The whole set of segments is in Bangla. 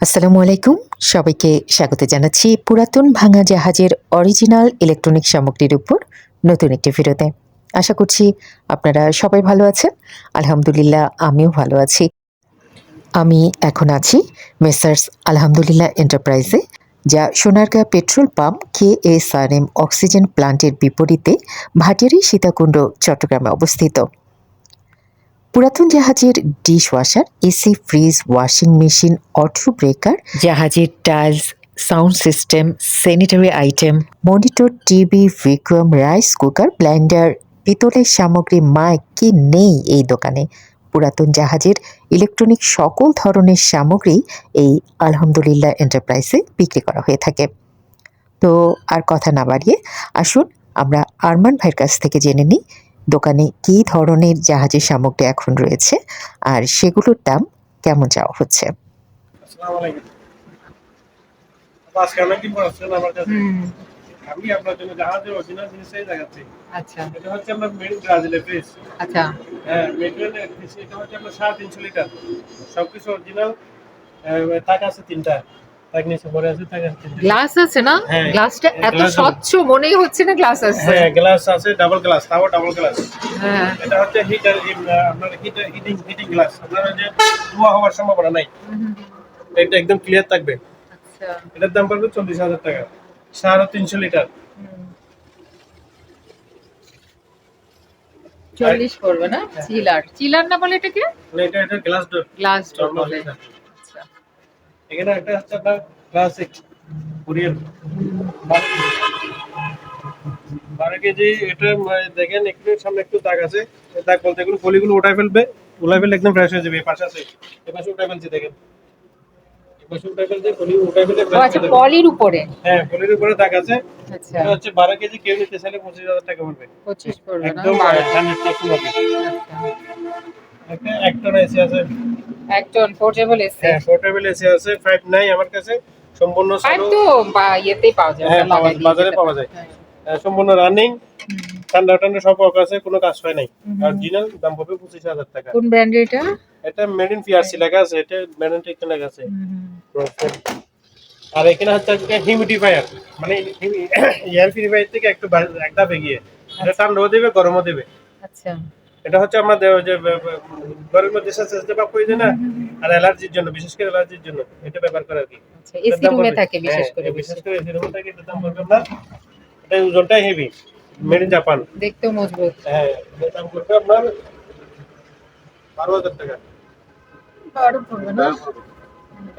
আসসালামু আলাইকুম। সবাইকে স্বাগত জানাচ্ছি পুরাতন ভাঙা জাহাজের অরিজিনাল ইলেকট্রনিক সামগ্রীর উপর নতুন একটি ভিডিওতে। আশা করছি আপনারা সবাই ভালো আছেন। আলহামদুলিল্লাহ, আমিও ভালো আছি। আমি এখন আছি মেসার্স আলহামদুলিল্লাহ এন্টারপ্রাইজে, যা Sonargaon petrol pump K S R M oxygen প্লান্টের বিপরীতে ভাটিয়ারি সীতাকুণ্ড, চট্টগ্রামে অবস্থিত। পুরাতন জাহাজের dish washer AC fridge washing machine auto breaker জাহাজের tiles sound system sanitary item monitor TV Vikram rice cooker blender পিতলের সামগ্রী মাইক কি নেই এই দোকানে? পুরাতন জাহাজের ইলেকট্রনিক সকল ধরনের সামগ্রী এই আলহামদুলিল্লাহ এন্টারপ্রাইজে বিক্রি করা হয়ে থাকে। তো আর কথা না বাড়িয়ে আসুন আমরা আরমান ভাইয়ের কাছ থেকে জেনে নিই দোকানে কী ধরনের জাহাজের সামগ্রী এখন রয়েছে? আর সেগুলোর দাম কেমন যাওয়া হচ্ছে? আমি আপনার জন্য জাহাজের অরিজিনাল জিনিসটাই দেখাচ্ছি। আচ্ছা। এটা হচ্ছে মেড ব্রাজিলের আচ্ছা। হ্যাঁ মেটেরিয়াল ফ্রিজ এটা হচ্ছে আপনার সাড়ে তিনশো লিটার। সবকিছু অরিজিনাল তাক আছে তিনটা। তাক নিচে আছে তাক আছে গ্লাস আছে না? হ্যাঁ, গ্লাসটা এত স্বচ্ছ মনেই হচ্ছে না গ্লাস আছে? হ্যাঁ গ্লাস আছে ডাবল গ্লাস তাও ডাবল গ্লাস হ্যাঁ। এটা হচ্ছে হিটার আপনার হিটার হিটিং হিটিং গ্লাস আপনার যে ধোয়া হওয়ার সম্ভাবনা নাই। এটা একদম ক্লিয়ার থাকবে। আচ্ছা। এটার দাম পড়বে চল্লিশ হাজার টাকা। সাড়ে তিনশো লিটার। চল্লিশ করবে না? চিলার। চিলার না বলে এটাকে মানে এটা এটা গ্লাস ডোর গ্লাস ডোর বলে। এখানে একটা হচ্ছে আপনার ক্লাসিক কোরিয়ান বারো কেজি এটা দেখেন একটু সামনে একটু দাগ আছে। দাগ বলতে এগুলো ফলিগুলো উঠাই ফেলবে উঠাই ফেললে একদম ফ্রেশ হয়ে যাবে এই পাশে আছে। এই পাশে উঠাই ফেলছি দেখেন। আচ্ছা হয়ে। পলির উপরে? হ্যাঁ দাগ আছে। আচ্ছা। হচ্ছে বারো কেজি কেউ নিতে চাইলে পঁচিশ হাজার টাকা পড়বে। একদম আচ্ছা। একটা এক এসি আছে। এক টন পোর্টেবল এসে হ্যাঁ পোর্টেবল এসি আছে নাই আমার কাছে সম্পূর্ণ পাইপ তো ইয়েতেই পাওয়া যায় হ্যাঁ, বাজারে পাওয়া যায়। হ্যাঁ। সম্পূর্ণ রানিং ঠান্ডা ঠান্ডা সব অফ আছে কোনো কাজ হয় নাই। অরিজিনাল দাম পড়বে পঁচিশ হাজার টাকা। কোন ব্র্যান্ডের এটা? এটা মেড ইন পিআরসি লেখা আছে এটা মেড ইন লেখা আছে। আর এখানে হচ্ছে হিউমিডিফায়ার মানে এয়ার পিউরিফায়ার থেকে একটু এক ধাপ এগিয়ে। এটা ঠান্ডাও দেবে গরমও দেবে। আচ্ছা। এটা হচ্ছে আমাদের যে ঘরের মধ্যে বাপ করে দেয় না আর অ্যালার্জির জন্য বিশেষ করে অ্যালার্জির জন্য এটা ব্যবহার করে আর কি। আচ্ছা এসি রুমে থাকে বিশেষ হ্যাঁ, করে বিশেষ করে এসি রুমে থাকে এটার দাম পড়বে আপনার এটা ওজনটাই হেভি মেড ইন জাপান দেখতেও মজবুত। হ্যাঁ এটার দাম পড়বে আপনার বারো হাজার টাকা। আরও পড়বে না?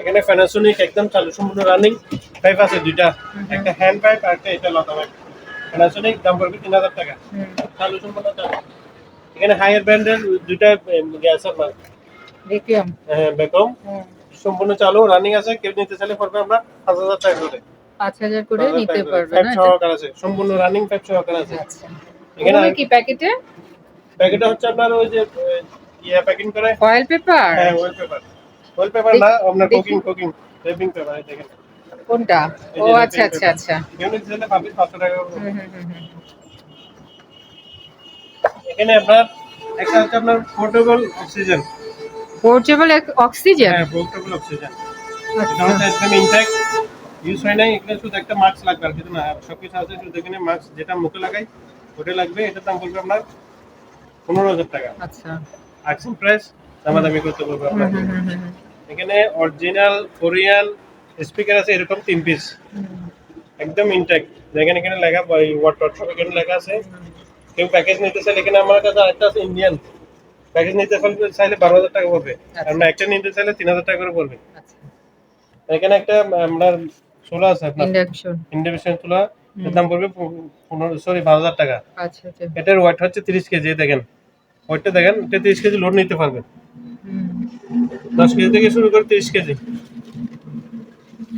এখানে প্যানাসোনিক একদম চালু সম্পূর্ণ রানিং পাইপ আছে দুইটা। একটা হ্যান্ড পাইপ আর একটা এটা লতা পাইপ প্যানাসোনিক দাম পড়বে তিন হাজার টাকা। চালু সম্পূর্ণ চালু। এখানে হায়ার ব্র্যান্ডের দুইটা গ্যাস আপনার দেখলাম হ্যাঁ বেকম সম্পূর্ণ চালু রানিং আছে কেউ নিতে চাইলে পড়বে আমরা পাঁচ হাজার টাকা করে। পাঁচ হাজার করে নিতে পারবে না? সহকার আছে সম্পূর্ণ রানিং পাইপ সহকার আছে। আচ্ছা। এখানে কি প্যাকেটে? প্যাকেটটা হচ্ছে আপনার ওই যে ইয়া প্যাকিং করে। ফয়েল পেপার হ্যাঁ ওয়েল পেপার ওয়েল পেপার না আপনার। কুকিং কুকিং রেপিং পেপার দেখেন। কোনটা? ও আচ্ছা আচ্ছা আচ্ছা। কেউ নিতে চাইলে পাবেন পাঁচশো টাকা হুম, হুম, হুম, হুম। এখানে আপনার একটা হচ্ছে আপনার পোর্টেবল অক্সিজেন পোর্টেবল অক্সিজেন হ্যাঁ পোর্টেবল অক্সিজেন এটা হচ্ছে একদম ইনটেক ইউজ হয় নাই এখানে শুধু একটা মাস্ক লাগবে আর কিছু না। সবকিছু আছে শুধু এখানে মাস্ক যেটা মুখে লাগাই ওটা লাগবে। এটার দাম পড়বে আপনার পনেরো হাজার টাকা। আচ্ছা। আক্সিন প্রাইস দামাদামি করতে বলব আপনার এখানে অরিজিনাল কোরিয়ান স্পিকার আছে এরকম তিন পিস একদম ইনটেক দেখেন এখানে লেখা ওয়াট সব এখানে লেখা আছে। কেউ প্যাকেজ নিতে চাইলে এখানে আমার কাছে আরেকটা আছে ইন্ডিয়ান প্যাকেজ নিতে চাইলে- বারো হাজার টাকা পড়বে। আর আমরা একটা নিতে চাইলে তিন হাজার টাকা করে পড়বে। আচ্ছা। এখানে একটা আপনার চুলা আছে আপনার। ইন্ডাকশন ইন্ডিভিশন চুলা। এর দাম পড়বে পনেরো সরি বারো হাজার টাকা। আচ্ছা আচ্ছা। এটার ওয়েট হচ্ছে তিরিশ কেজি দেখেন। ওয়েটটা দেখেন এটা তিরিশ কেজি লোড নিতে পারবে। দশ কেজি থেকে শুরু করে তিরিশ কেজি।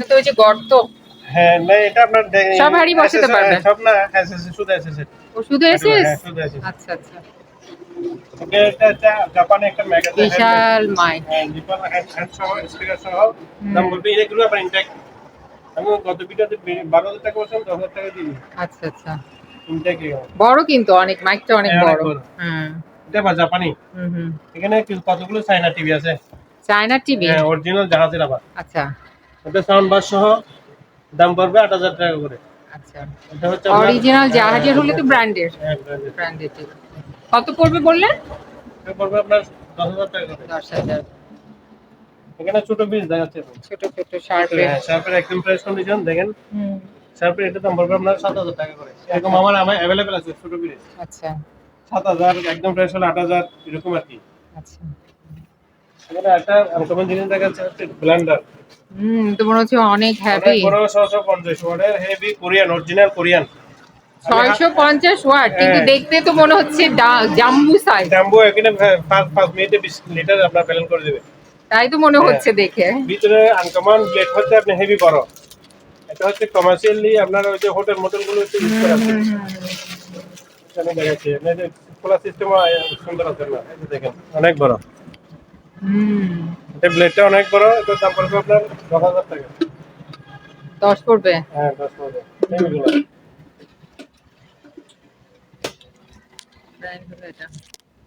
তো ওই যে গর্ত। হ্যাঁ না এটা আপনার সব হাঁড়ি বসাতে? সব না SS শুধু SS ও শুধু হ্যাঁ, শুধু আচ্ছা আচ্ছা। বিশাল মাইক হ্যাঁ আমি গত ভিডিওতে বারো হাজার টাকা বলছিলাম দশ হাজার টাকা দিই আচ্ছা আচ্ছা। বড় কিন্তু অনেক মাইকটা অনেক হ্যাঁ, বড়। হ্যাঁ এটা জাপানি। হুম হুম। এখানে কতগুলো চাইনা টিভি আছে? চায়না টিভি হ্যাঁ অরিজিনাল জাহাজের আবার। আচ্ছা। এটা সাউন্ড বার সহ দাম পড়বে আট হাজার টাকা করে। আচ্ছা এটা হচ্ছে আপনার- অরিজিনাল জাহাজের হলে তো ব্র্যান্ডের হ্যাঁ টিভি কত পড়বে বললেন পড়বে আপনার দশ হাজার টাকা দশ হাজার। এখানে ছোট পিস দেখাচ্ছে। ছোট ছোট শার্পের হ্যাঁ শার্পের একদম প্রাইস কন্ডিশন দেখেন। শার্পের এটা দাম পড়বে আপনার সাত হাজার টাকা করে। এরকম আমার আমার অ্যাভেলেবেল আছে ছোট পিস আচ্ছা। সাত হাজার একদম প্রাইস হলো আট হাজার এরকম আর কি। আচ্ছা। এখানে একটা আনকমন জিনিস দেখাচ্ছে ব্লেন্ডার হুম তো মনে হচ্ছে অনেক হ্যাভি বড় ছশো পঞ্চাশ ওয়াটের heavy Korean original Korean watt কিন্তু হ্যাঁ। দেখতে তো মনে হচ্ছে জাম্বু সাইজ জাম্বো এখানে পাঁচ পাঁচ মিনিটে বিশ লিটার আপনার করে দেবে। তাই তো মনে হ্যাঁ। হচ্ছে দেখে। ভিতরে আনকমন ব্লেড হচ্ছে আপনি হেভি বড়। এটা হচ্ছে কমার্শিয়ালি আপনার ওই যে হোটেল মোটেলগুলো একটু ইউজ করা আছে। এখানে দেখাচ্ছি। খোলা সিস্টেম সুন্দর আছে না? দেখেন অনেক বড়। এটা ব্লেডটা অনেক বড় এটার দাম পড়বে আপনার দশ হাজার টাকা। দশ পড়বে? হ্যাঁ দশ হাজার এইগুলো। Brand হলো এটা।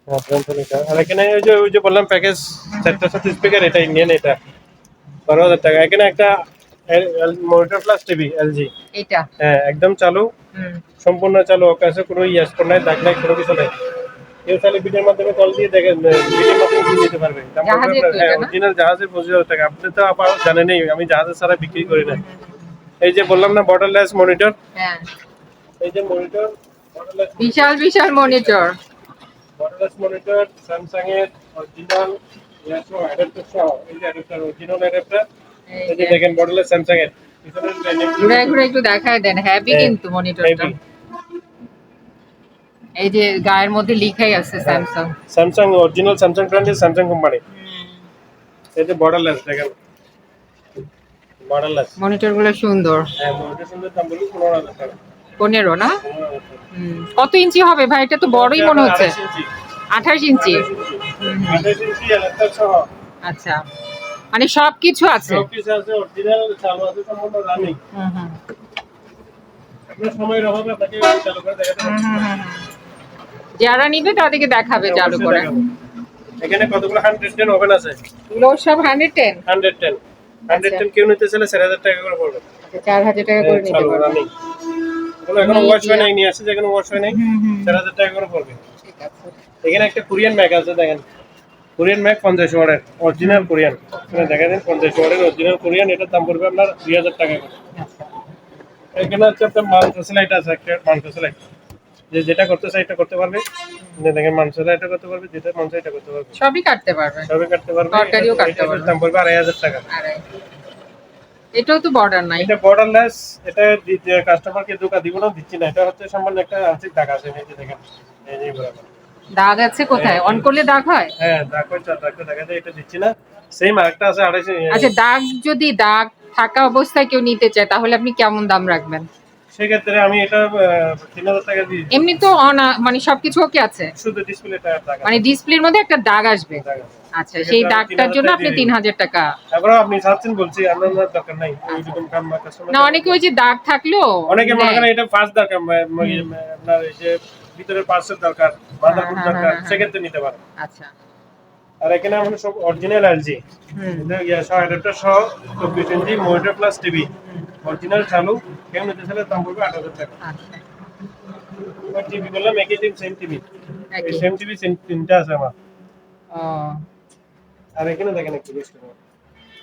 হ্যাঁ, এটা। আর এখানে ওই যে ওই যে বললাম প্যাকেজ চারটার সাথে স্পিকার এটা ইন্ডিয়ান এটা বারো হাজার টাকা। এখানে একটা মনিটর প্লাস টিভি এলজি এটা হ্যাঁ একদম চালু। সম্পূর্ণ চালু। কোনো নাই দাগ নাই কোনো কিছু নাই। কেউ মাধ্যমে কল দিয়ে দেখেন ভিডিওর মাধ্যমে কিনে নিতে পারবে জাহাজের হ্যাঁ অরিজিনাল জাহাজের পঁচিশ হাজার টাকা আপনি তো আবার জানেনই আমি জাহাজের ছাড়া বিক্রি করি না। এই যে বললাম না বর্ডারলেস মনিটর হ্যাঁ। এই যে মনিটর বিশাল বিশাল মনিটর বর্ডারলেস মনিটর স্যামসাং এর অরিজিনাল ইয়াসো অ্যাডাপ্টার সহ এই যে অ্যাডাপ্টার অরিজিনাল অ্যাডাপ্টার এই যে দেখেন বর্ডারলেস স্যামসাং এর। ঘুরে ঘুরে একটু দেখায় দেন হ্যাভি হ্যাঁ, কিন্তু মনিটরটা। এই যে গায়ের মধ্যে লিখাই আছে স্যামসাং স্যামসাং অরিজিনাল স্যামসাং ব্র্যান্ডের স্যামসাং কোম্পানি এই যে বর্ডারলেস দেখেন। বর্ডারলেস মনিটরগুলো সুন্দর। হ্যাঁ মনিটর সুন্দর দাম বলি পনেরো হাজার টাকা। পনেরো না। কত ইঞ্চি হবে ভাই? এটা তো বড়ই মনে হচ্ছে। আড়াইশ ইঞ্চি। আঠাশ ইঞ্চি। আড়াইশ ইঞ্চি। আড়াইশ সহ। আচ্ছা। মানে সব কিছু আছে। সবকিছু আছে অরিজিনাল চালু আছে সম্পূর্ণ রানিং হুম, হুম। আপনার সময়ের অভাবে আপনাকে চালু করে দেখাতে। যারা নিবে তাদেরকে দেখাবে চালু করে। এখানে কতগুলো হান্ড্রেড টেন ওভেন আছে? এগুলো সব hundred ten hundred ten hundred ten কেউ নিতে চাইলে চার হাজার টাকা করে পড়বে। চার হাজার টাকা করে নিতে পারবে। এগুলো এখনও ওয়াশ হয় নাই নিয়ে আসছে যেখানে ওয়াশ হয় নাই হুম, হুম। চার হাজার টাকা করে পড়বে। ঠিক আছে। এখানে একটা কোরিয়ান ম্যাক আছে দেখেন। কোরিয়ান ম্যাক পঞ্চাশ ওয়ার্ডের অরিজিনাল কোরিয়ান এখানে দেখা দেন পঞ্চাশ ওয়ার্ডের অরিজিনাল কোরিয়ান এটার দাম পড়বে আপনার দুই হাজার টাকা করে। আচ্ছা। এখানে হচ্ছে আপনার মাংস সেলাইট আছে একটা মাংস সেলাই যে যেটা করতে চাই এটা করতে পারবে। যে দেখেন মাংস এটা করতে পারবে যেটা মাংস এটা করতে পারবে। সবই কাটতে পারবে। সবই কাটতে পারবে। তরকারিও কাটতে পারবে। দাম পড়বে আড়াই হাজার টাকা। এটাও তো বর্ডার নাই। এটা বর্ডারলেস এটা কাস্টমারকে দোকা দিব না দিচ্ছি না। এটা হচ্ছে সামান্য একটা আংশিক দাগ আছে এই যে দেখেন। এই যে বরাবর। দাগ আছে কোথায়? অন করলে দাগ হয়? হ্যাঁ দাগ হচ্ছে দাগটা দেখা যায় এটা দিচ্ছি না। সেম আরেকটা আছে আড়াইশো আচ্ছা দাগ যদি দাগ থাকা অবস্থায় কেউ নিতে চায় তাহলে আপনি কেমন দাম রাখবেন? সেক্ষেত্রে আমি এটা তিন হাজার টাকা দিই এমনি তো অন মানে সবকিছু ওকে আছে? শুধু ডিসপ্লেটা দাগ মানে ডিসপ্লের মধ্যে একটা দাগ আসবে। আচ্ছা সেই দাগটার জন্য আপনি তিন হাজার টাকা। তারপরে আপনি চাচ্ছেন বলছি আপনার দরকার নাই। ওইরকম কাম না অনেকে ওই যে দাগ থাকলেও অনেকে মনে করেন এটা ফার্স্ট ম- আপনার এই যে ভিতরের পার্সেল দরকার মাদারবোর্ড হ্যাঁ, দরকার হ্যাঁ, সেক্ষেত্রে নিতে পারেন। আচ্ছা। আর এখানে আমরা সব অরিজিনাল এলজি সহ অ্যাডাপ্টার সহ চব্বিশ inch monitor plus TV original চালু। কেউ নিতে চাইলে দাম পড়বে আট হাজার টাকা। টিভি বললাম একই টিম সেম টিভি সেম টিভি তিনটা আছে আমার। আর এখানে দেখেন একটু বেশ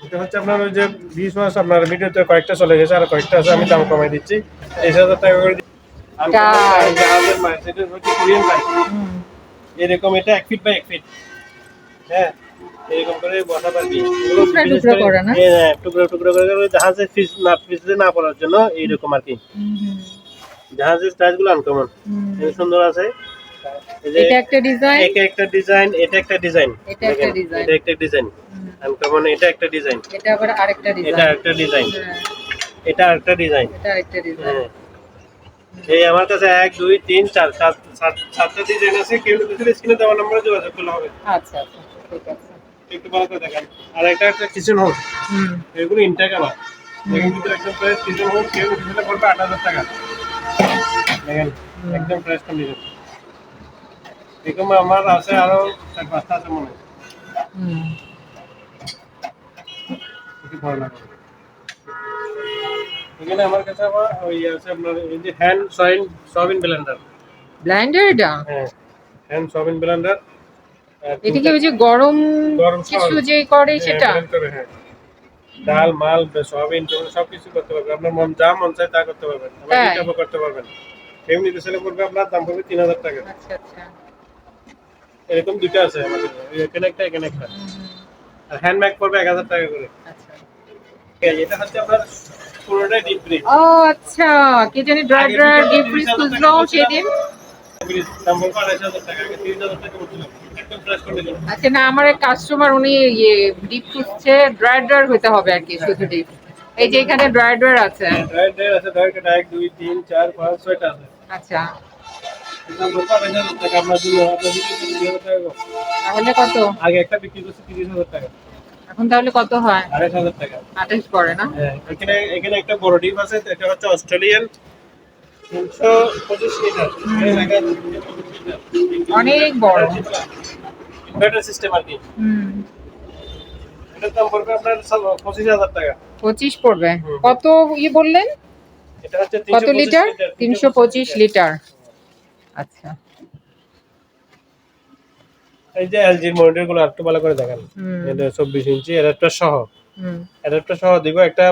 এটা হচ্ছে আপনার ওই যে বিশ মাস আপনার ভিডিওতে কয়েকটা চলে গেছে আর কয়েকটা আছে আমি দাম কমাই দিচ্ছি। তেইশ হাজার টাকা করে দিচ্ছি। এরকম এটা এক ফিট বাই এক ফিট হ্যাঁ এরকম করে বসা পারবি। টুকরা টুকরা করে না? হ্যাঁ টুকরো টুকরো করে ওই ফিস না ফিসলে না পড়ার জন্য এইরকম আর কি। জাহাজের আনকমন। সুন্দর আছে। এটা একটা ডিজাইন এটা একটা ডিজাইন এটা একটা ডিজাইন এটা একটা design। এটা একটা ডিজাইন আনকমন এটা একটা ডিজাইন এটা আবার আরেকটা এটা ডিজাইন এটা একটা ডিজাইন এটা আরেকটা ডিজাইন হ্যাঁ। এই আমার কাছে এক দুই তিন চার সাত সাত- সাতটা ডিজাইন আছে। কেউ স্ক্রিনে দেওয়া নম্বরে যোগাযোগ করলে হবে। আচ্ছা আচ্ছা। ঠিক আছে। একটু ভালো করে দেখেন। আর একটা একটা কিচেন হোম। এগুলো ইনটেক আমার দেখেন ভিতরে একদম প্রাইস কিচেন হোম কেউ আট হাজার টাকা। দেখেন একদম প্রাইস কন্ডিশন এরকম আমার আছে আরও চার পাঁচটা আছে মনে হয়। ভালো লাগবে এখানে আমার কাছে আবার ওই আছে আপনার এই যে হ্যান্ড সয়েন সয়াবিন ব্লেন্ডার ব্লাইন্ডার এটা হ্যাঁ হ্যান্ড ব্লেন্ডার এটা কি ওই যে গরম কিছু যে করে সেটা? blend করে, হ্যাঁ। ডাল মাল সয়াবিন সব কিছু করতে পারবেন আপনার মন যা মন চায় তা করতে পারবেন। তাই? করতে পারবেন। এমনি সেলে পড়বে আপনার দাম পড়বে তিন হাজার টাকা। আচ্ছা আচ্ছা। এরকম দুটো আছে আমাদের। এখানে একটা এখানে একটা। আর হ্যান্ড ব্যাগ পড়বে এক হাজার টাকা করে। আচ্ছা। এটা হচ্ছে আপনার পুরোটাই ডিপ ফ্রিজ ও আচ্ছা। কে জানি ড্রাই ড্রাই ডিপ ফ্রিজ খুঁজলো সেদিন দাম পড়বে আড়াইশ হাজার টাকা তিরিশ হাজার টাকা কন্ডিশন আচ্ছা না আমার এক কাস্টমার উনি ইয়ে ডিপ খুঁজছে ড্রাই ড্রাই হতে হবে আর কি শুধু ডিপ এই যে এখানে ড্রাই ড্রাই আছে। ড্রাই ড্রাই আছে ড্রাই কাটা এক দুই তিন চার পাঁচ ছয়টা আছে। আচ্ছা। তাহলে কত? আগে একটা বিক্রি করছে তিরিশ হাজার টাকা। এখন তাহলে কত হয়? আড়াইশ হাজার টাকা। আঠাশ পড়ে না? হ্যাঁ এখানে এখানে একটা বড় ডিপ আছে এটা হচ্ছে অস্ট্রেলিয়ান অনেক বড়। ইনভার্টার সিস্টেম আর কি। এটার দাম পড়বে আপনার পঁচিশ হাজার টাকা। পঁচিশ পড়বে। কত ইয়ে বললেন? কত লিটার তিনশো পঁচিশ লিটার আচ্ছা। এই যে এলজির মনিটরগুলো একটু ভালো করে দেখান। এটা চব্বিশ ইঞ্চি অ্যাডাপ্টার সহ। অ্যাডাপ্টার সহ দিব একটা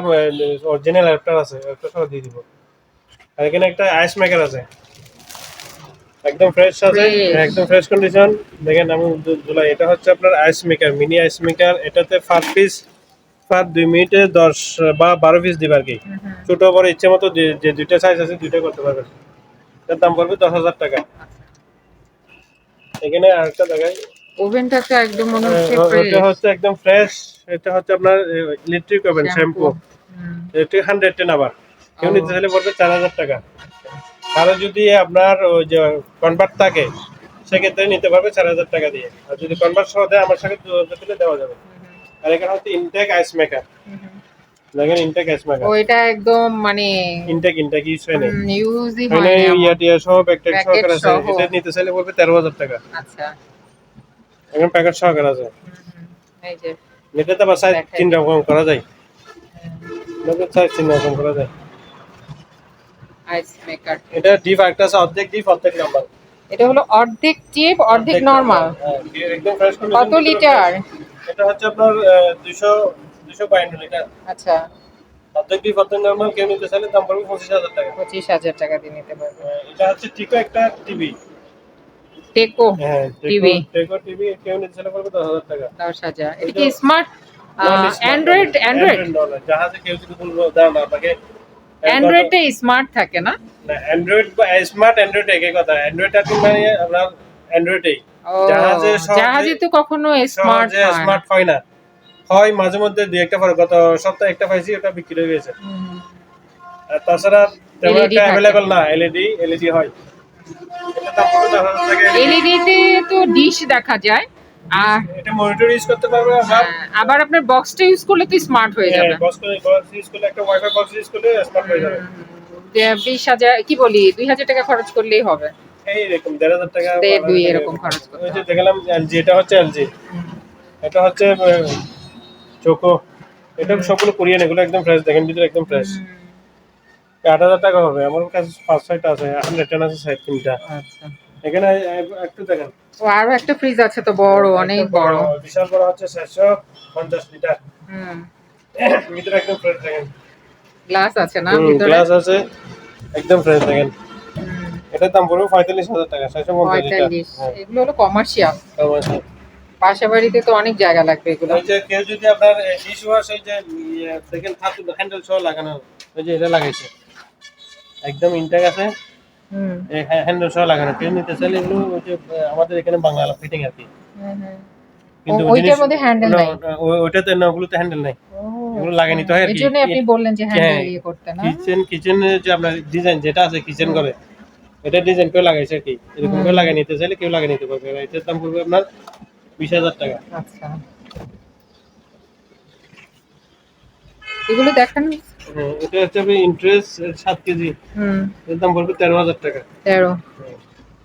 অরিজিনাল অ্যাডাপ্টার আছে অ্যাডাপ্টার সহ দিয়ে দিব। আর এখানে একটা আইস মেকার আছে। একদম ফ্রেশ আছে একদম ফ্রেশ কন্ডিশন দেখেন আমি জুলাই এটা হচ্ছে আপনার ice maker mini ice maker এটাতে পার পিস পার দুই মিনিটে দশ বা বারো পিস দিবে আর কি। ছোট বড় ইচ্ছে মতো যে- দুইটা সাইজ আছে দুইটা করতে পারবেন এটার দাম পড়বে দশ হাজার টাকা। এখানে আরেকটা দেখাই। ওভেনটা তো একদম মনে হচ্ছে এটা হচ্ছে একদম ফ্রেশ এটা হচ্ছে আপনার ইলেকট্রিক ওভেন শ্যাম্পু এটি হান্ড্রেড টেন আবার। কেউ নিতে চাইলে পড়বে চার হাজার টাকা। কারও যদি আপনার ওই যে কনভার্ট থাকে সেক্ষেত্রে নিতে পারবে চার হাজার টাকা দিয়ে। আর যদি কনভার্ট সহ দেয় আমার সাথে যোগাযোগ দিলে দেওয়া যাবে। আর এখানে হচ্ছে ইনটেক আইস মেকার হুম, হুম। দেখেন ইনটেক আইস মেকার ও একদম মানে ইনটেক ইনটেক ইউজ হয় না ইউজই হয় না ইয়া টিয়া সহ প্যাকেট সহকারে আছে। এটা নিতে চাইলে পড়বে তেরো হাজার টাকা। আচ্ছা। এখন প্যাকেট সহকারে আছে। হুম, হুম। এই যে নিতে তো আবার তিন রকম করা যায়। তিন রকম করা যায়। আইস মেকার। এটা ডিপ একটা আছে অর্ধেক ডিপ অর্ধেক নাম্বার এটা হলো অর্ধেক টিপ অর্ধেক নরমাল হ্যাঁ, একদম ফ্রেশ কত লিটার এটা হচ্ছে আপনার দুশো দুশো বায়ান্ন লিটার আচ্ছা। অর্ধেক ডিপ অর্ধেক নর্মাল কেউ নিতে চাইলে দাম পড়বে পঁচিশ হাজার টাকা। পঁচিশ হাজার টাকা দিয়ে নিতে পারবে। এটা হচ্ছে টিকো একটা টিভি টেকো হ্যাঁ TV টেকো টিভি কেউ নিতে চাইলে পড়বে দশ হাজার টাকা। দশ হাজার। এটা কি স্মার্ট অ্যান্ড্রয়েড অ্যান্ড্রয়েড জাহাজে কেউ যদি বলব দাও আপনাকে অ্যান্ড্রয়েডটা স্মার্ট থাকে না? অ্যান্ড্রয়েড বা স্মার্ট অ্যান্ড্রয়েড একই কথা। অ্যান্ড্রয়েড আর মানে আপনার অ্যান্ড্রয়েডেই জাহাজে জাহাজে তো কখনো স্মার্ট স্মার্ট হয় না। হয় মাঝে মধ্যে দুই একটা পরে। গত সপ্তাহে একটা পাইছি ওটা বিক্রি হয়ে গেছে। আর তাছাড়া তেমন একটা। অ্যাভেলেবল না। এলইডি এলইডি হয়। এটা দাম পড়বে দশ হাজার টাকা LED এলইডি তে তো ডিশ দেখা যায়। আর এটা মনিটর ইউজ করতে পারবে আবার হ্যাঁ, আবার আপনার বক্সটা ইউজ করলে তো স্মার্ট হয়ে যাবে। বক্স বক্স ইউজ করলে একটা ওয়াইফাই বক্স ইউজ করলে স্মার্ট হয়ে যাবে। বিশ হাজার কি বলি দুই হাজার টাকা খরচ করলেই হবে। এই দেড় হাজার টাকা দুই এরকম খরচ করতে ওই যে দেখলাম এলজি এটা হচ্ছে এলজি এটা হচ্ছে চোকো এটা সবগুলো কোরিয়ান এগুলো একদম ফ্রেশ দেখেন ভিতরে একদম ফ্রেশ আট হাজার টাকা হবে আমার কাছে পাঁচ ছয়টা আছে হান্ড্রেড টেন আছে তিনটা। আচ্ছা। এখানে একটু দেখেন। ও আরও একটা ফ্রিজ আছে তো বড় অনেক বড়। বিশাল বড় হচ্ছে লিটার। হুম। ভিতরে একদম ফ্রেশ দেখেন। গ্লাস আছে না ভিতরে? গ্লাস আছে একদম ফ্রেশ দেখেন। হুম, এটার দাম পড়বে পঁয়তাল্লিশ হাজার টাকা ছয়শো পঞ্চাশ লিটার। হ্যাঁ, এগুলো হলো কমার্শিয়াল আছে। বাসা বাড়িতে তো অনেক জায়গা লাগবে এগুলো। ওই যে কেউ যদি আপনার ডিশ ওয়াশ এই যে ইয়ে, দেখেন হাত হ্যান্ডেল সহ লাগানো ওই যে এটা লাগাইছে। একদম ইনটেক আছে। হ্যান্ডেল সহ লাগানো কেউ নিতে চাইলে এগুলো ওই যে আমাদের এখানে বাংলা ফিটিং আর কি। কিন্তু ওইটার মধ্যে handle না, নাই? ওইটাতে না ওগুলোতে হ্যান্ডেল নাই। এগুলো লাগিয়ে নিতে হয় আর কি। জন্য আপনি বললেন যে হ্যান্ডেল হ্যাঁ, ইয়ে করতে না? কিচেন কিচেন যে আপনার ডিজাইন যেটা আছে কিচেন করে এটা ডিজাইন কেউ লাগাইছে আর কি। এরকম করে লাগিয়ে নিতে চাইলে কেউ লাগিয়ে নিতে পারবে। এটার দাম পড়বে আপনার বিশ হাজার টাকা। আচ্ছা। এগুলো দেখান হ্যাঁ, এটা হচ্ছে ইন্টারেস্ট সাত কেজি। হুম। এটার দাম পড়বে তেরো হাজার টাকা। তেরো।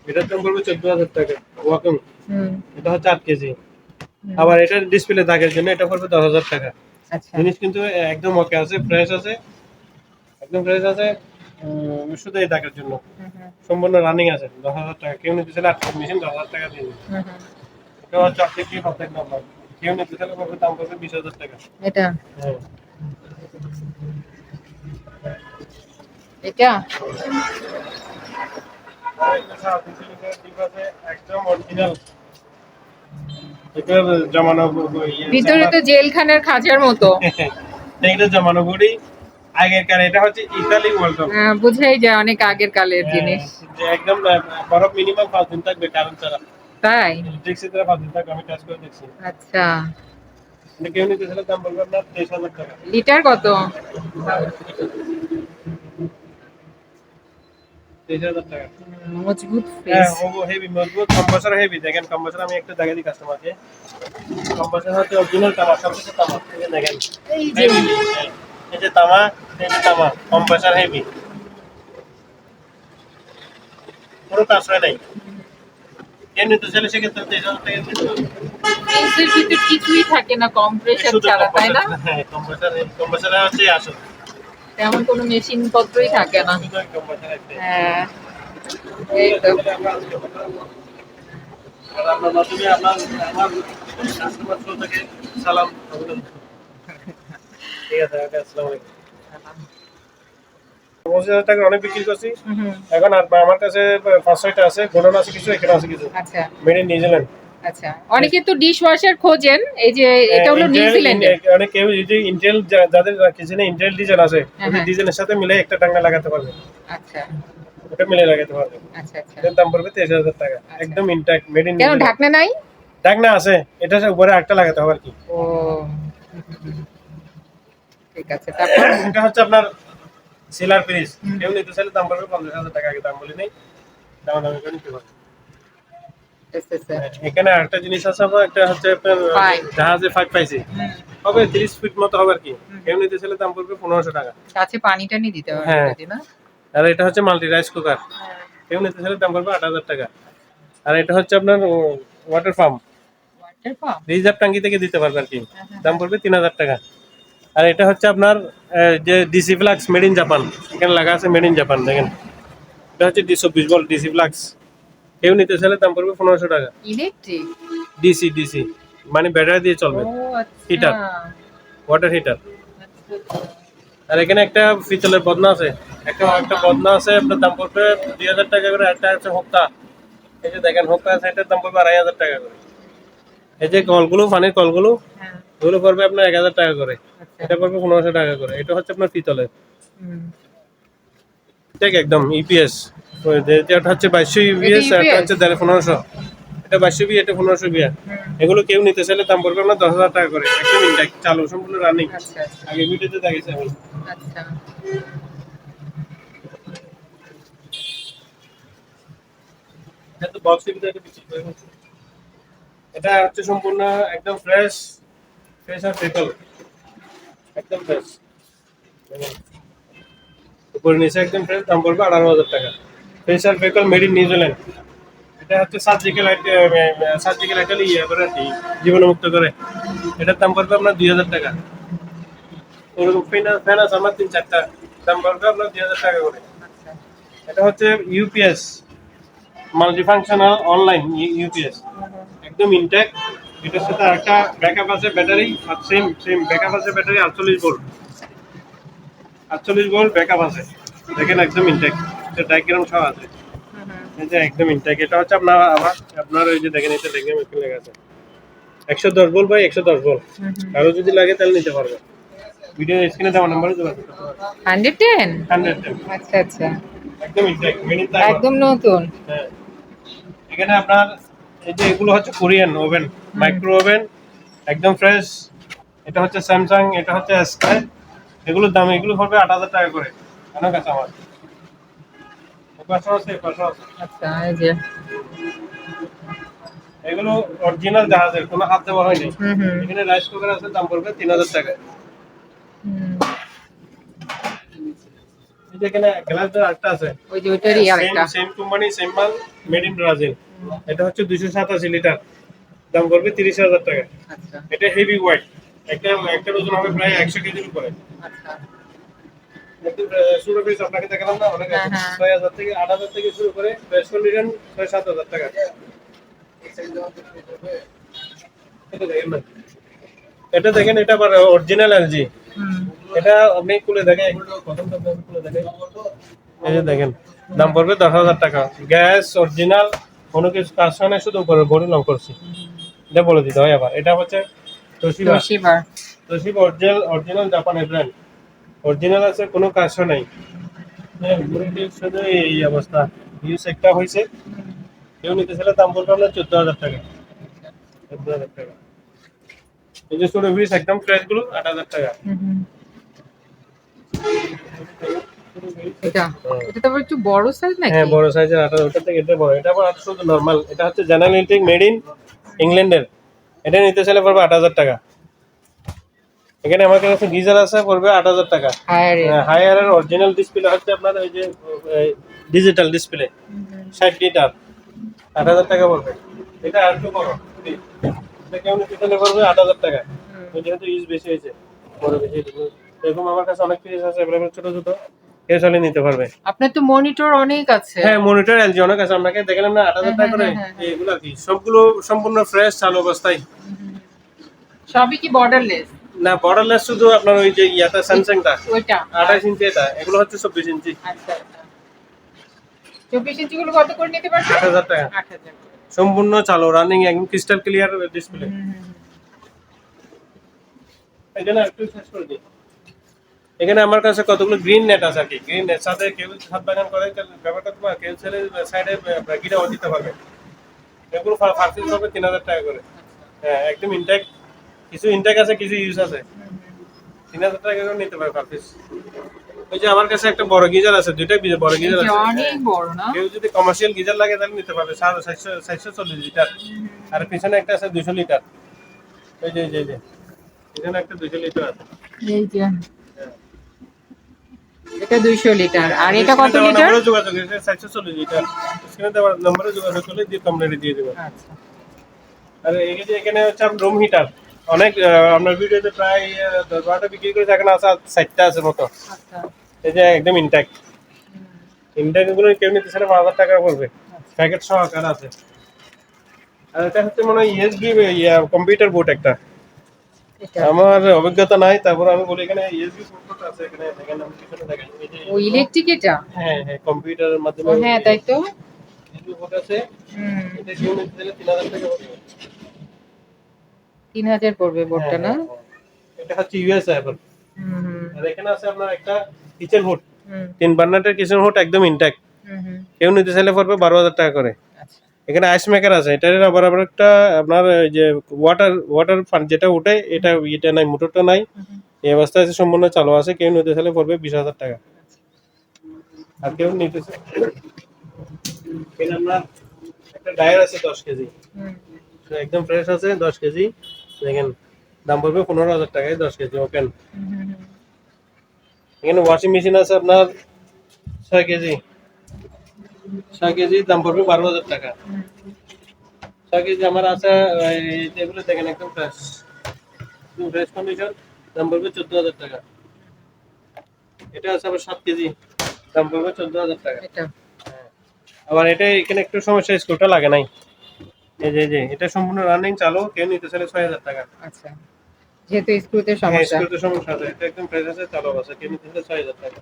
এটার দাম পড়বে চোদ্দ হাজার টাকা ওয়াকম হুম। এটা হচ্ছে আট কেজি। আবার এটা ডিসপ্লে দাগের জন্য এটা পড়বে দশ হাজার টাকা। আচ্ছা। জিনিস কিন্তু একদম ওকে আছে ফ্রেশ আছে একদম ফ্রেশ আছে শুধু এই টাকার জন্য। সম্পূর্ণ রানিং আছে দশ হাজার টাকা। কেউ নিতে চাইলে আটটা মেশিন দশ হাজার টাকা দিয়ে। এটা হচ্ছে আপনি কি প্রত্যেক নম্বর কেউ নিতে চাইলে দাম পড়বে বিশ হাজার টাকা। এটা। হ্যাঁ। এটা? একদম অরিজিনাল এটা জমানো ভিতরে তো জেলখানার খাঁচার মতো। এটা জমানো গুড়ি আগেরকার এটা হচ্ছে ইতালি ওয়ার্ল্ড আহ, বোঝাই যায় অনেক আগের কালের জিনিস। যে একদম বরফ মিনিমাম পাঁচ দিন থাকবে কারণ ছাড়া তাই? দেখছি তারা পাঁচ দিন থাকবে আমি টেস্ট করে দেখছি আচ্ছা। কিন্তু কেউ নিতে দাম বলবে আপনার তেইশ হাজার টাকা। লিটার কত তেইশ হাজার টাকা হুম, মজবুত হেভি মজবুত কম্পাসার হেভি দেখেন কম্পাসার আমি একটা দেখাই দিই কাস্টমারকে কম্পাসার হচ্ছে অরিজিনাল তামা সবকিছু তামা। দেখেন এই যে এই যে তামা এই যে তামা কম্পাসার হেভি পুরো কাজ হয় নাই। চাইলে সেক্ষেত্রে তেইশ হাজার টাকা। কিছুই থাকে না কম্প্রেসার ছাড়া তাই না? হ্যাঁ কম্পাসার কম্পাসার হচ্ছে আসল। তেমন কোনো মেশিন পত্রই থাকে না। হ্যাঁ এই তো। আর আপনার মাধ্যমে আপনার আমার কাস্টমার শো থেকে সালাম ঠিক আছে আসসালামু আলাইকুম পঁচিশ হাজার টাকা অনেক বিক্রি করছি। এখন আর আমার কাছে পাঁচ ছয়টা আছে গোডাউন আছে কিছু এখানে আছে কিছু। মেড ইন নিউজিল্যান্ড আচ্ছা অনেকে তো ডিশ ওয়াশার খোঁজেন এই যে এটা হলো নিউজিল্যান্ডের অনেক কেউ যদি ইন্টেল যাদের কিচেনে ইন্টেল ডিজাইন আছে হ্যাঁ, ওই হ্যাঁ। ডিজাইনের সাথে মিলে একটা টাঙ্গা লাগাতে পারবে। আচ্ছা। ওটা মিলে লাগাতে পারবে। আচ্ছা আচ্ছা। এটার দাম পড়বে টাকা একদম ইনট্যাক্ট মেড ইন কেন ঢাকনা নাই? ঢাকনা আছে এটা উপরে একটা লাগাতে হবে আর কি। ও। ঠিক আছে তারপর? এটা হচ্ছে আপনার সিলার ফ্রিজ কেউ নিতে চাইলে দাম পড়বে পঞ্চাশ হাজার টাকা আগে দাম বলে নেই। দাম দামি করে নিতে পারবে। আচ্ছা, আচ্ছা। এখানে আরেকটা জিনিস আছে একটা হচ্ছে আপনার জাহাজে ফাইভ পাইছি। হবে তিরিশ ফিট মতো হবে আর কি। কেউ নিতে চাইলে দাম পড়বে পনেরোশো টাকা। কাছে পানি টানি দিতে হবে হ্যাঁ। আর এটা হচ্ছে মাল্টি রাইস কুকার। কেউ নিতে চাইলে দাম পড়বে আট হাজার টাকা। আর এটা হচ্ছে আপনার ওয়াটার পাম্প রিজার্ভ টাঙ্কি থেকে দিতে পারবে আর কি। দাম পড়বে তিন হাজার টাকা। আর এটা হচ্ছে আপনার যে DC flask made in Japan এখানে লাগা আছে মেড ইন জাপান দেখেন। এটা হচ্ছে চব্বিশ বল ডিসি ফ্লাক্স কেউ নিতে চাইলে দাম পড়বে পনেরোশো টাকা। ইলেকট্রিক ডিসি ডিসি মানে ব্যাটারি দিয়ে চলবে। ও আচ্ছা। Heater. Water heater. আর এখানে একটা পিতলের বদনা আছে। একটা একটা বদনা আছে আপনার দাম পড়বে দুই হাজার টাকা করে। একটা আছে হোক্কা এই যে দেখেন হোক্কা আছে এটার দাম পড়বে আড়াই হাজার টাকা করে। এই যে কলগুলো পানির কলগুলো হ্যাঁ। ওগুলো পড়বে আপনার এক হাজার টাকা করে। আচ্ছা। এটা পড়বে পনেরোশো টাকা করে। এটা হচ্ছে আপনার পিতলের ঠিক একদম ইপিএস যেটা হচ্ছে বাইশশো ইপিএস এটা এটা হচ্ছে দেড় পনেরোশো। এটা বাইশশো বি এটা পনেরোশো বিয়া এগুলো কেউ নিতে চাইলে দাম পড়বে আপনার দশ হাজার টাকা করে। একদম ইনটেক চালু সম্পূর্ণ রানিং আচ্ছা আচ্ছা। আগে ভিডিওতে দেখেছি আমি। আচ্ছা। এটা বিক্রি করে এটা হচ্ছে সম্পূর্ণ একদম ফ্রেশ ফ্রেশ আর পেটল একদম ফ্রেশ উপরে নিচে একদম ফ্রেশ দাম পড়বে আঠারো হাজার টাকা। আর পেটল মেড ইন নিউজিল্যান্ড এটা হচ্ছে সার্জিক্যাল সার্জিক্যাল আইটেল ইয়ে করে আর কি জীবাণুমুক্ত করে। এটার দাম পড়বে আপনার দুই হাজার টাকা। ওরকম ফ্যান আছে আমার তিন চারটা। দাম পড়বে আপনার দুই হাজার টাকা করে। এটা হচ্ছে ইউপিএস মাল্টিফাংশনাল অনলাইন ইউপিএস একদম ইনটেক এটার সাথে একটা ব্যাকআপ আছে ব্যাটারি আর সেম সেম ব্যাকআপ আছে ব্যাটারি আটচল্লিশ ভোল্ট আটচল্লিশ ভোল্ট ব্যাকআপ আছে। দেখেন একদম ইনটেক এটা ডায়াগ্রাম সহ আছে। যে একদম ইনটেক এটা হচ্ছে আপনার আবার আপনার ওই যে দেখেন এটা ডায়াগ্রাম একটু লেখা আছে। একশো দশ ভোল্ট বাই একশো দশ ভোল্ট আরও যদি লাগে তাহলে নিতে পারবে। ভিডিও স্ক্রিনে দেওয়া নাম্বারে যোগাযোগ করতে পারবে। Hundred ten? হান্ড্রেড আচ্ছা আচ্ছা। একদম ইনটেক একদম নতুন। হ্যাঁ। এখানে আপনার এই যে এগুলো হচ্ছে কোরিয়ান ওভেন। মাইক্রো ওভেন একদম ফ্রেশ এটা হচ্ছে স্যামসাং এটা হচ্ছে স্কাই এগুলোর দাম এগুলো পড়বে আট হাজার টাকা করে। অনেক আছে আমার এপাশেও আছে এপাশেও আছে। আচ্ছা যে। এগুলো অরিজিনাল জাহাজের কোনো হাত দেওয়া হয়নি। এখানে রাইস কুকার আছে দাম পড়বে তিন হাজার টাকা হুম। এই যে এখানে গ্লাস একটা আছে। ওই যে ওইটারই আরেকটা। সেম কোম্পানি সেম মাল মেড ইন ব্রাজিল এটা হচ্ছে লিটার দাম পড়বে তিরিশ হাজার টাকা আচ্ছা। এটা হেভি ওয়াইট একটা একটা ওজন হবে প্রায় একশো কেজির উপরে। আচ্ছা। শুরু পিস আপনাকে দেখালাম না অনেক হ্যাঁ, হ্যাঁ। ছয় হাজার থেকে আট হাজার থেকে শুরু করে ফ্রেশ কন্ডিশন ছয় সাত হাজার টাকা। এটা দেখেন এটা আবার অরিজিনাল এলজি এটা আপনি খুলে দেখেন। এই যে দেখেন দাম পড়বে দশ হাজার টাকা। গ্যাস অরিজিনাল কোনো কিছু কাজ হয় না শুধু উপরে বডি লং করছি। এটা বলে দিতে হয় আবার। এটা হচ্ছে তোশিবা তোশিবা অরিজিনাল অরিজিনাল জাপানের ব্র্যান্ড অরিজিনাল আছে কোনো কাজ নাই। হ্যাঁ, শুধু এই অবস্থা। ইউজ একটা হয়েছে। কেউ নিতে চাইলে দাম বলবে আপনার চোদ্দ হাজার টাকা। চোদ্দ হাজার টাকা। এই যে ছোট পিস একদম ফ্রেশগুলো আট হাজার টাকা। এটা? এটা তো একটু বড় সাইজ নাকি? হ্যাঁ বড় সাইজের আটা ওটা থেকে এটা বড়। এটা আবার শুধু নর্মাল এটা হচ্ছে মেড ইন ইংল্যান্ডের এটা নিতে চাইলে পড়বে আট হাজার টাকা। এখানে আমার কাছে গিজার আছে পড়বে আট হাজার টাকা। হায়ার এর। অরিজিনাল ডিসপ্লে হচ্ছে আপনার ওই যে ডিজিটাল ডিসপ্লে ষাট লিটার আট হাজার টাকা পড়বে। এটা আর একটু বড় এটা কেউ নিতে পড়বে? আট হাজার টাকা। যেহেতু ইউজ বেশি হয়েছে বড় বেশি এরকম আমার কাছে অনেক পিস আছে অ্যাভেলেবল ছোট ছোট। কেউ চাইলে নিতে পারবে। আপনার তো মনিটর অনেক আছে। হ্যাঁ মনিটর এলজি অনেক আছে। আপনাকে দেখলাম না আট হাজার টাকা করে? হ্যাঁ, হ্যাঁ, এগুলো কি? সবগুলো সম্পূর্ণ ফ্রেশ চালু অবস্থায়। সবই কি বর্ডারলেস না বর্ডারলেস শুধু আপনার ওই যে ইয়াটা স্যামসাংটা ওইটা। আঠাশ ইঞ্চি এটা? এগুলো হচ্ছে চব্বিশ ইঞ্চি। আচ্ছা আচ্ছা। চব্বিশ ইঞ্চি গুলো কত করে নিতে পারছেন? আট হাজার টাকা। আট হাজার করে। সম্পূর্ণ চালু রানিং একদম ক্রিস্টাল ক্লিয়ার ডিসপ্লে। এখানে একটু শেষ করে দিই। এখানে আমার কাছে কতগুলো গ্রিন নেট আছে আর কি। গ্রিন নেট সাথে কেউ ছাদ বাগান করে ব্যবহার করতে পারে কেউ ছেলে সাইডে গিরাও দিতে পারবে। এগুলো ফার্সিস হবে তিন হাজার টাকা করে। হ্যাঁ একদম ইনটেক কিছু ইনটেক আছে কিছু ইউজ আছে। তিন হাজার টাকা করে নিতে পারে ওই যে আমার কাছে একটা বড় গিজার আছে দুইটা বড় গিজার আছে। অনেক বড় না? কেউ যদি কমার্শিয়াল গিজার লাগে তাহলে নিতে পারবে। সাড়ে চারশো চল্লিশ লিটার আর পিছনে একটা আছে দুশো লিটার এই যে এই যে পিছনে একটা দুশো লিটার আছে। এই যে। এটা দুইশো লিটার আর এটা কত লিটার নম্বরে যোগাযোগ এটা 440 লিটার স্ক্রিনে দেওয়া নম্বরে যোগাযোগ করলে দিয়ে কমপ্লিট দিয়ে দেবো। আচ্ছা। আর এই যে এখানে হচ্ছে রুম হিটার অনেক আপনার ভিডিওতে প্রায় দশ বারোটা বিক্রি করে এখানে আছে ষাটটা আছে মতো। আচ্ছা। এই যে একদমগুলো কেউ নিতে চাইলে পাঁচ হাজার টাকা পড়বে। প্যাকেট সহকারে আছে। আর এটা হচ্ছে মনে হয় ইউএসবি কম্পিউটার বোর্ড একটা। আমার অভিজ্ঞতা নাই তারপর আমি বলি এখানে ইউএসবি পোর্ট আছে এখানে দেখেন আমি পিছনে দেখেন এই যে ও ইলেকট্রিক এটা? হ্যাঁ হ্যাঁ কম্পিউটারের মাধ্যমে হ্যাঁ তাই তো। ইউএসবি পোর্ট আছে। হুম। এটা কেউ নিতে তিন হাজার টাকা পড়বে। তিন হাজার পড়বে বোর্ডটা না? হ্যাঁ, হ্যাঁ, হ্যাঁ। এটা হচ্ছে ইউএস অ্যাপল আর এখানে আছে আপনার একটা কিচেন হুড তিন বার্নারের কিচেন হুড একদম ইনট্যাক্ট হুম হুম। কেউ নিতে চাইলে পড়বে বারো হাজার টাকা করে। আচ্ছা। এখানে আইস মেকার আছে। এটার আবার আবার একটা আপনার যে ওয়াটার ওয়াটার ফান্ড যেটা উঠে এটা এটা নাই মোটরটা নাই। এই অবস্থা আছে সম্পূর্ণ চালু আছে। কেউ নিতে চাইলে পড়বে বিশ হাজার টাকা। আর কেউ নিতে চাই- আপনার একটা ডায়ার আছে দশ কেজি। হুম। একদম ফ্রেশ আছে দশ কেজি। দেখেন দাম পড়বে পনেরো হাজার টাকায় দশ কেজি ওপেন। এখানে ওয়াশিং মেশিন আছে আপনার ছয় কেজি। ছয় কেজি দাম পড়বে বারো হাজার টাকা। ছয় কেজি আমার আছে এই যেগুলো দেখেন একদম ফ্রেশ ফ্রেশ কন্ডিশন দাম পড়বে চোদ্দ হাজার টাকা। এটা আছে আবার সাত কেজি দাম পড়বে চোদ্দ হাজার টাকা। এটা। আবার এটা এখানে একটু সমস্যা স্ক্রুটা লাগে নাই। এই যে যে এটা সম্পূর্ণ রানিং চালু কেউ নিতে চাইলে ছয় হাজার টাকা। আচ্ছা। যেহেতু স্ক্রুতে হ্যাঁ, সমস্যা স্ক্রুতে সমস্যা আছে এটা একদম ফ্রেশ আছে চালু আছে কেউ নিতে চাইলে ছয় হাজার টাকা।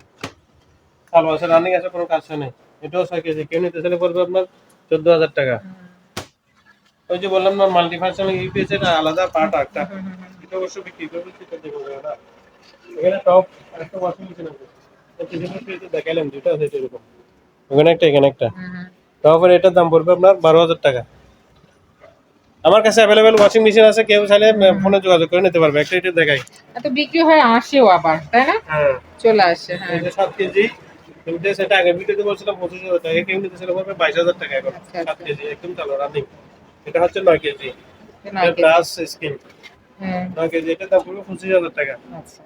চালু আছে রানিং আছে কোনো কাজ নেই। এটাও ছয় কেজি কেউ নিতে চাইলে পড়বে আপনার চোদ্দ হাজার টাকা। ওই যে বললাম না মাল্টি ফাংশনাল ইউপিএস এটা আলাদা পার্ট একটা। এটা অবশ্য বিক্রি করবে সেটা দেখব না? এখানে টপ একটা ওয়াশিং মেশিন আছে। দেখাইলাম দুটো আছে এরকম ওখানে একটা এখানে একটা। টপের এটার দাম পড়বে আপনার বারো হাজার টাকা। আমার কাছে অ্যাভেলেবেল ওয়াশিং মেশিন আছে কেউ চাইলে ফোনে যোগাযোগ করে নিতে পারবে। একটা এটা দেখাই। এত বিক্রি হয় আসেও আবার তাই না? হ্যাঁ। চলে আসে হ্যাঁ। এটা সাত কেজি সেটা আগে ভিডিওতে বলছিলাম পঁচিশ হাজার টাকা। কেউ নিতে বাইশ হাজার টাকা এখন। আচ্ছা, আচ্ছা। কেজি একদম চালো রানিং এটা হচ্ছে নয় কেজি। না, কি- স্কিন হ্যাঁ কেজি এটার দাম পড়বে পঁচিশ হাজার টাকা। আচ্ছা।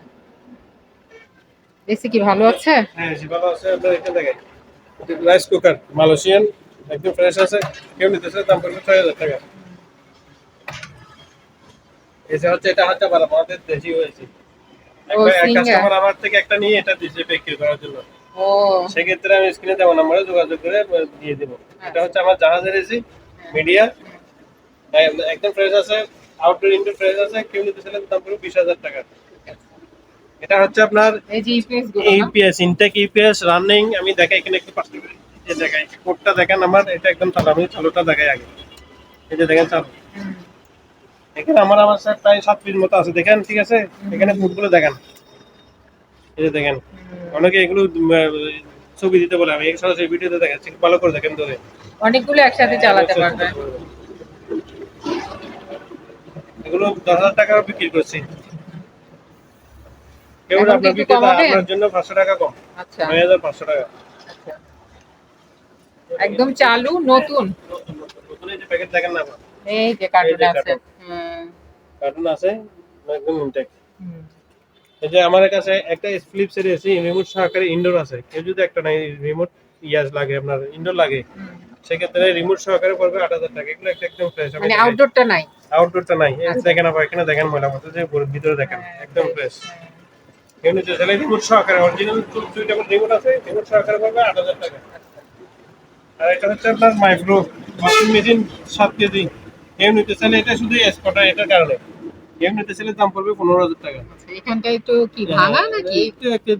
কি ভালো আছে? হ্যাঁ শিবালো আছে। আপনার এটা দেখাই। রাইস কুকার মালয়েশিয়ান একদম ফ্রেশ আছে। কেউ নিতে চাইলে দাম পড়বে ছয় হাজার টাকা। এসে হচ্ছে এটা হচ্ছে আবার আমাদের দেশি হয়েছে। কাস্টমার আমার থেকে একটা নিয়ে এটা দিচ্ছে বিক্রি করার জন্য। ও। সেক্ষেত্রে আমি স্ক্রিনে দেবো নাম্বারে যোগাযোগ করে দিয়ে দেবো। এটা হচ্ছে আমার জাহাজের এসি মিডিয়া একদম ফ্রেশ আছে আউটডোর ইনডোর ফ্রেশ আছে কেউ নিতে চাইলে দাম পড়বে বিশ হাজার টাকা। এটা হচ্ছে আপনার ইপিএস ইনটেক ইপিএস রানিং আমি দেখাই এখানে একটু পাঁচটা দেখাই কোডটা দেখেন আমার এটা একদম চালু আমি চালুটা দেখাই আগে। এই যে দেখেন চালু। এখানে আমার আমার স্যার প্রায় সাত পিস মতো আছে। দেখেন ঠিক আছে? এখানে কোডগুলো দেখেন। এই যে দেখেন অনেকে এগুলো ছবি দিতে বলে আমি সরাসরি ভিডিওতে দেখাচ্ছি। ভালো করে দেখেন ধরে অনেকগুলো একসাথে চালাতে পারবে। এগুলো দশ হাজার টাকা বিক্রি করছি। কেউ আপনার বিক্রেতা আপনার জন্য পাঁচশো টাকা কম। আচ্ছা। নয় হাজার পাঁচশো টাকা। একদম চালু নতুন। নতুন এই যে প্যাকেট দেখেন না এই যে কার্টুন আছে। কার্টুন আছে একদম ইনটেক এই যে আমার কাছে একটা ফ্লিপস এর এসি রিমোট সহকারে ইনডোর আছে। কেউ যদি একটা নাই রিমোট ইয়াস লাগে আপনার ইনডোর লাগে। সেক্ষেত্রে রিমোট সহকারে পড়বে আট হাজার টাকা। এগুলো একটা একদম ফ্রেশ মানে আউটডোরটা নাই? আউটডোরটা নাই। এই আচ্ছা। দেখেন আবার এখানে দেখেন ময়লা মতো যে ভিতরে দেখেন হ্যাঁ, একদম ফ্রেশ কেউ নিতে চাইলে রিমোট সহকারে অরিজিনাল সুইটেবল রিমোট আছে রিমোট সহকারে পড়বে আট হাজার টাকা। আর এটা হচ্ছে আপনার মাইক্রো ওয়াশিং মেশিন সাত কেজি। কেউ নিতে চাইলে এটা শুধু এক্সপোর্টার এটার কারণে। কেউ নিতে দাম পড়বে পনেরো হাজার টাকা। আচ্ছা, এখানটায় তো কি ভাঙা নাকি? একটু একটু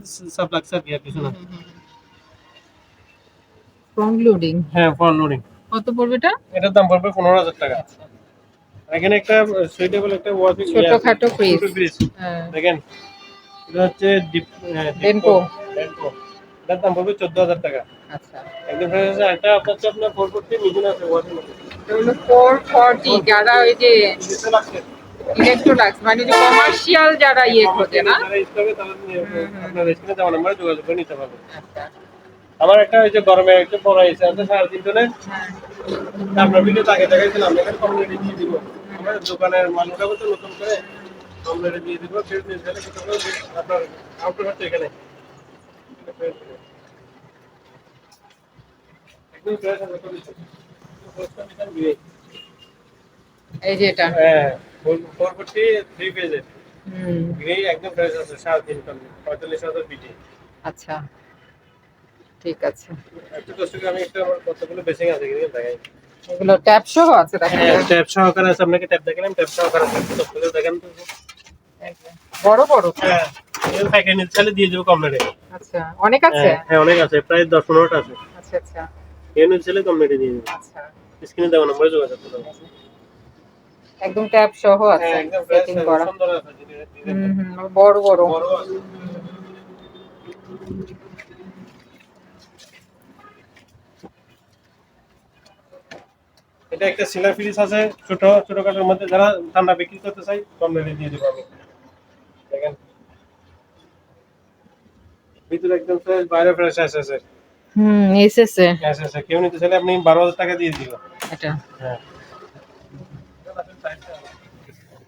লাগছে আর কি আর কিছু না। ফ্রন্ট লোডিং হ্যাঁ ফোন লোডিং কত পড়বে এটা? এটার দাম পড়বে পনেরো হাজার টাকা। এখানে একটা সুইটেবল একটা ওয়াশিং ছোটখাটো। ফ্রিজ হ্যাঁ। দেখেন এটা হচ্ছে Denko। ডেনকো এটার দাম পড়বে চোদ্দ হাজার টাকা। আচ্ছা। একদম ফ্রেশ আছে। একটা আপনার আপনার ফোর ফোরটি মিশন আছে ওয়াশিং মেশিন ফোর ফর্টি যারা ওই যে ইলেকট্রোলাক্স মানে যে কমার্শিয়াল যারা ইয়ে খোঁজে না? যোগাযোগ করে নিতে পারবে আচ্ছা। আমার একটা ওই যে গরমে একটা বড় এসে আছে তিন জনের আপনার ভিডিও আগে দেখাইছিলাম এখানে কম দিয়ে দিব। আমার দোকানের মালটা তো নতুন করে কম দিয়ে দিব ফের নিয়ে গেলে আপনার আউটডোর হচ্ছে এখানে। এই যে এটা। হ্যাঁ। ফোর থ্রি পেজের গ্রে একদম ফ্রেশ আছে সাড়ে তিন টন পঁয়তাল্লিশ হাজার বিটি আচ্ছা। ঠিক আছে। একটু কষ্ট আমি একটা আমার কতগুলো বেসিং আছে কিন্তু দেখাই। এগুলো ট্যাপ সহ আছে দেখেন। ট্যাপ সহকারে আছে আপনাকে ট্যাপ দেখালাম ট্যাপ সহকারে আছে একটু দেখেন তো। বড় বড়? হ্যাঁ এই প্যাকেট নিতে চাইলে দিয়ে দেবো কম রেটে আচ্ছা অনেক আছে? হ্যাঁ হ্যাঁ অনেক আছে প্রায় দশ পনেরোটা আছে। আচ্ছা আচ্ছা। কেউ নিতে চাইলে কম রেটে দিয়ে দেবো। আচ্ছা। স্ক্রিনে দেওয়া নম্বরে যোগাযোগ করতে হবে। একদম ট্যাপ সহ আছে হ্যাঁ ফ্রেশ সেটিং করা। আছে বড় বড়। এটা একটা সিলার ফ্রিজ আছে ছোট ছোট কাঠের মধ্যে। যারা ঠান্ডা বিক্রি করতে চাই কম রেটে দিয়ে দেবো আমি। দেখেন। ভিতরে একদম ফ্রেশ বাইরে ফ্রেশ আছে আছে হুম এসেছে আছে আছে কেউ নিতে চাইলে আপনি বারো হাজার টাকা দিয়ে দিবেন। এটা। হ্যাঁ।